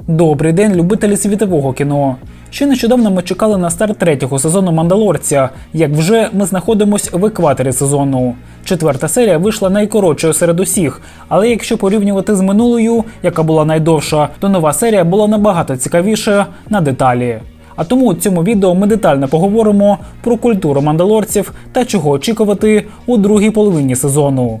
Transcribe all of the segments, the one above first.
Добрий день, любителі світового кіно. Ще нещодавно ми чекали на старт третього сезону Мандалорця. Як вже ми знаходимось в екваторі сезону. Четверта серія вийшла найкоротшою серед усіх, але якщо порівнювати з минулою, яка була найдовша, то нова серія була набагато цікавіша на деталі. А тому у цьому відео ми детально поговоримо про культуру мандалорців та чого очікувати у другій половині сезону.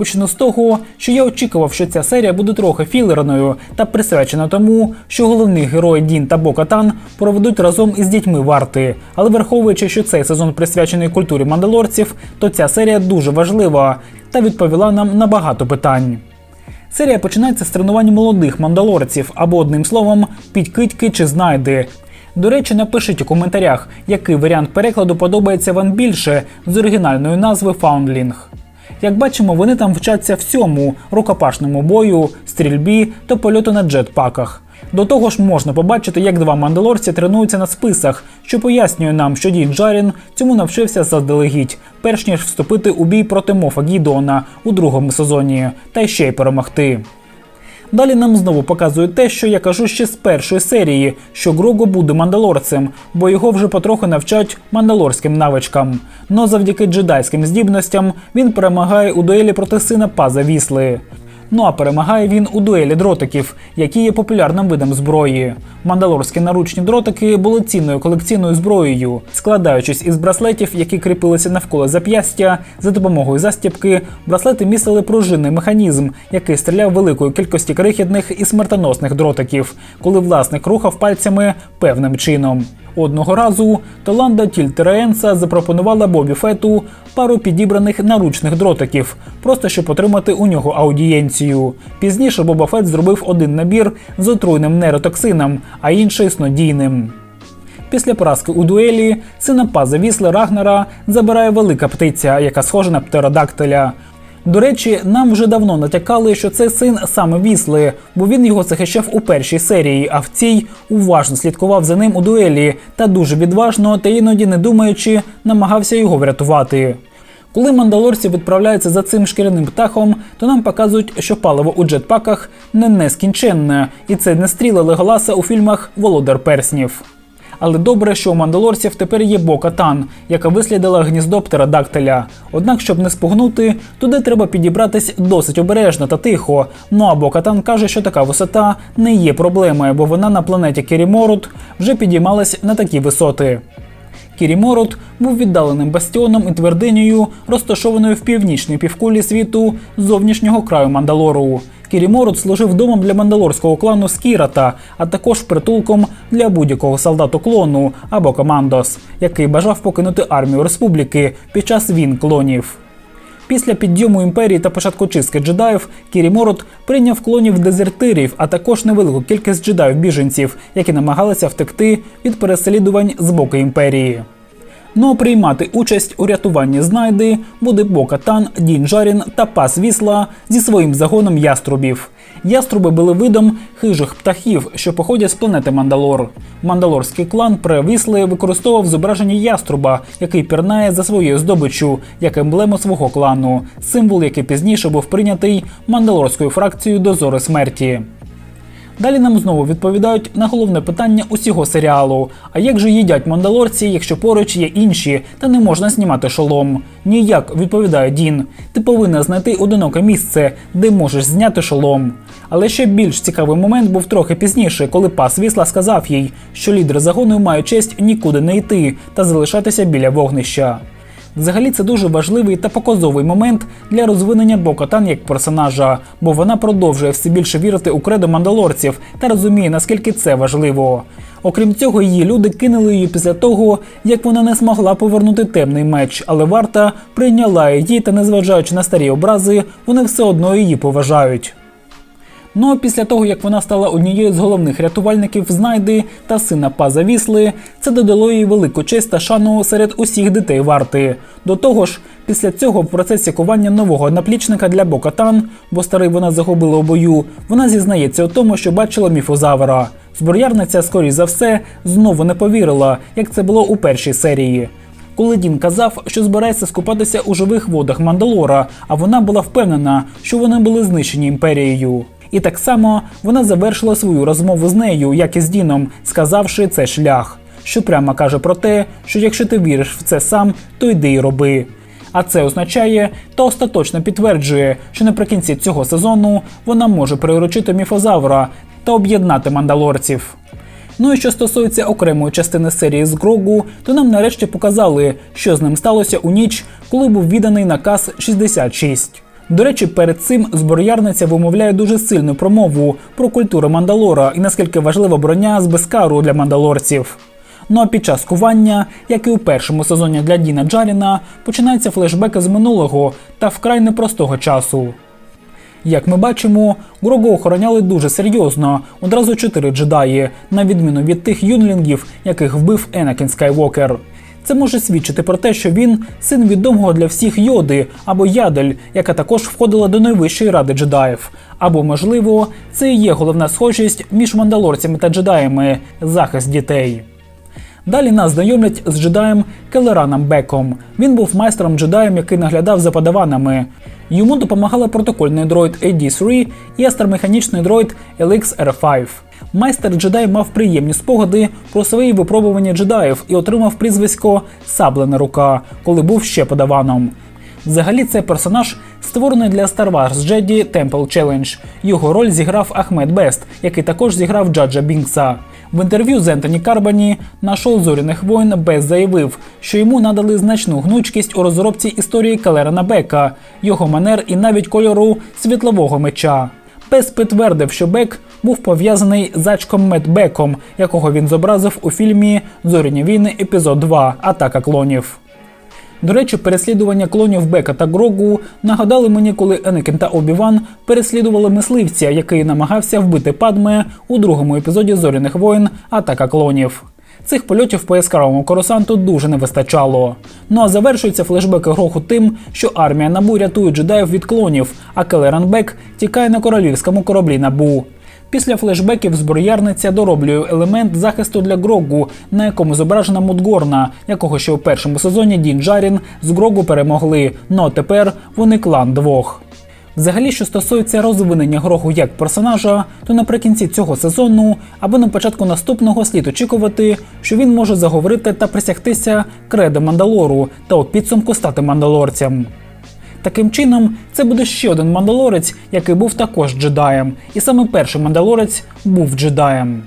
Почну з того, що я очікував, що ця серія буде трохи філерною та присвячена тому, що головні герої Дін та Бокатан проведуть разом із дітьми варти. Але враховуючи, що цей сезон присвячений культурі мандалорців, то ця серія дуже важлива та відповіла нам на багато питань. Серія починається з тренувань молодих мандалорців або одним словом підкидьки чи знайди. До речі, напишіть у коментарях, який варіант перекладу подобається вам більше з оригінальної назви Фаундлінг. Як бачимо, вони там вчаться всьому рукопашному бою, стрільбі та польоту на джетпаках. До того ж, можна побачити, як два мандалорці тренуються на списах, що пояснює нам, що Дін Джарін цьому навчився заздалегідь, перш ніж вступити у бій проти Мофа Гідона у другому сезоні, та ще й перемогти. Далі нам знову показують те, що я кажу ще з першої серії, що Грого буде мандалорцем, бо його вже потроху навчать мандалорським навичкам. Но завдяки джедайським здібностям він перемагає у дуелі проти сина Паза Вісли. Ну а перемагає він у дуелі дротиків, які є популярним видом зброї. Мандалорські наручні дротики були цінною колекційною зброєю, складаючись із браслетів, які кріпилися навколо зап'ястя, за допомогою застібки, браслети містили пружинний механізм, який стріляв великої кількості крихітних і смертоносних дротиків, коли власник рухав пальцями певним чином. Одного разу Толанда Тільтеренса запропонувала Бобі Фету пару підібраних наручних дротиків, просто щоб отримати у нього аудієнцію. Пізніше Боба Фет зробив один набір з отруйним нейротоксином, а інший снодійним. Після поразки у дуелі сина Паза Вісла Рагнера забирає велика птиця, яка схожа на птеродактиля. До речі, нам вже давно натякали, що це син саме Вісли, бо він його захищав у першій серії, а в цій уважно слідкував за ним у дуелі та дуже відважно та іноді не думаючи, намагався його врятувати. Коли мандалорці відправляються за цим шкіряним птахом, то нам показують, що паливо у джетпаках не нескінченне, і це не стріли Леголаса у фільмах Володар Перснів. Але добре, що у мандалорців тепер є Бока-Тан, яка вислідила гніздо птеродактиля. Однак, щоб не спугнути, туди треба підібратись досить обережно та тихо. Ну а Бока-Тан каже, що така висота не є проблемою, бо вона на планеті Керіморут вже підіймалась на такі висоти. Кіріморут був віддаленим бастіоном і твердинею, розташованою в північній півкулі світу зовнішнього краю Мандалору. Кіріморут служив домом для мандалорського клану Скірата, а також притулком для будь-якого солдату клону або командос, який бажав покинути армію республіки під час війн клонів. Після підйому імперії та початку чистки джедаїв Кіріморот прийняв клонів дезертирів, а також невелику кількість джедаїв-біженців, які намагалися втекти від переслідувань з боку імперії. Ну а приймати участь у рятуванні знайди буде Бока-Тан, Дін Джарін та Пас Вісла зі своїм загоном яструбів. Яструби були видом хижих птахів, що походять з планети Мандалор. Мандалорський клан Превісли використовував зображення яструба, який пірнає за своєю здобиччю, як емблему свого клану, символ, який пізніше був прийнятий мандалорською фракцією дозори смерті. Далі нам знову відповідають на головне питання усього серіалу: а як же їдять мандалорці, якщо поруч є інші, та не можна знімати шолом? Ніяк, відповідає Дін. Ти повинна знайти одиноке місце, де можеш зняти шолом. Але ще більш цікавий момент був трохи пізніше, коли пас Вісла сказав їй, що лідер загону має честь нікуди не йти та залишатися біля вогнища. Взагалі це дуже важливий та показовий момент для розвинення Бокатан як персонажа, бо вона продовжує все більше вірити у кредо мандалорців та розуміє, наскільки це важливо. Окрім цього, її люди кинули її після того, як вона не змогла повернути темний меч, але варта прийняла її та, незважаючи на старі образи, вони все одно її поважають. Ну а після того, як вона стала однією з головних рятувальників знайди та сина Паза Вісли, це додало їй велику честь та шану серед усіх дітей варти. До того ж, після цього в процесі кування нового наплічника для Бокатан, бо старий вона загубила у бою, вона зізнається у тому, що бачила міфозавра. Зброярниця, скоріш за все, знову не повірила, як це було у першій серії. Коли Дін казав, що збирається скупатися у живих водах Мандалора, а вона була впевнена, що вони були знищені імперією. І так само вона завершила свою розмову з нею, як і з Діном, сказавши це шлях, що прямо каже про те, що якщо ти віриш в це сам, то йди і роби. А це означає та остаточно підтверджує, що наприкінці цього сезону вона може приручити міфозавра та об'єднати мандалорців. Ну і що стосується окремої частини серії з Грогу, то нам нарешті показали, що з ним сталося у ніч, коли був відданий наказ 66. До речі, перед цим зброярниця вимовляє дуже сильну промову про культуру Мандалора і наскільки важлива броня з безкару для мандалорців. Ну а під час кування, як і у першому сезоні для Діна Джаріна, починаються флешбеки з минулого та вкрай непростого часу. Як ми бачимо, Грогу охороняли дуже серйозно, одразу чотири джедаї, на відміну від тих юнлінгів, яких вбив Енакін Скайвокер. Це може свідчити про те, що він син відомого для всіх йоди або ядель, яка також входила до найвищої ради джедаїв. Або, можливо, це і є головна схожість між мандалорцями та джедаями захист дітей. Далі нас знайомлять з джедаєм Келераном Беком. Він був майстром джедаєм, який наглядав за падаванами. Йому допомагали протокольний дроїд AD-3 і астромеханічний дроїд LX-R5. Майстер джедай мав приємні спогади про свої випробування джедаїв і отримав прізвисько Саблена рука, коли був ще подаваном. Взагалі, цей персонаж створений для Star Wars Jedi Temple Challenge. Його роль зіграв Ахмед Бест, який також зіграв Джаджа Бінкса. В інтерв'ю з Ентоні Карбані на шоу зоряних воїн Бес заявив, що йому надали значну гнучкість у розробці історії Калерана Бека, його манер і навіть кольору світлового меча. Пес підтвердив, що Бек був пов'язаний з Ачком Медбеком, якого він зобразив у фільмі Зоряні війни епізод 2 Атака клонів. До речі, переслідування клонів Бека та Грогу нагадали мені, коли Енекін та Обіван переслідували мисливця, який намагався вбити Падме у другому епізоді Зоряних воїн Атака клонів. Цих польотів по яскравому корусанту дуже не вистачало. Ну а завершується флешбек Гроху тим, що армія Набу рятує джедаїв від клонів, а Келеран Бек тікає на королівському кораблі Набу. Після флешбеків зброярниця дороблює елемент захисту для Грогу, на якому зображена Мудгорна, якого ще у першому сезоні Дін Джарін з Грогу перемогли. Ну а тепер вони клан двох. Взагалі, що стосується розвинення Грогу як персонажа, то наприкінці цього сезону або на початку наступного слід очікувати, що він може заговорити та присягтися кредо Мандалору та у підсумку стати мандалорцем. Таким чином, це буде ще один мандалорець, який був також джедаєм, і саме перший мандалорець був джедаєм.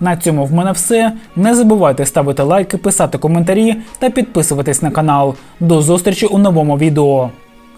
На цьому в мене все. Не забувайте ставити лайки, писати коментарі та підписуватись на канал. До зустрічі у новому відео.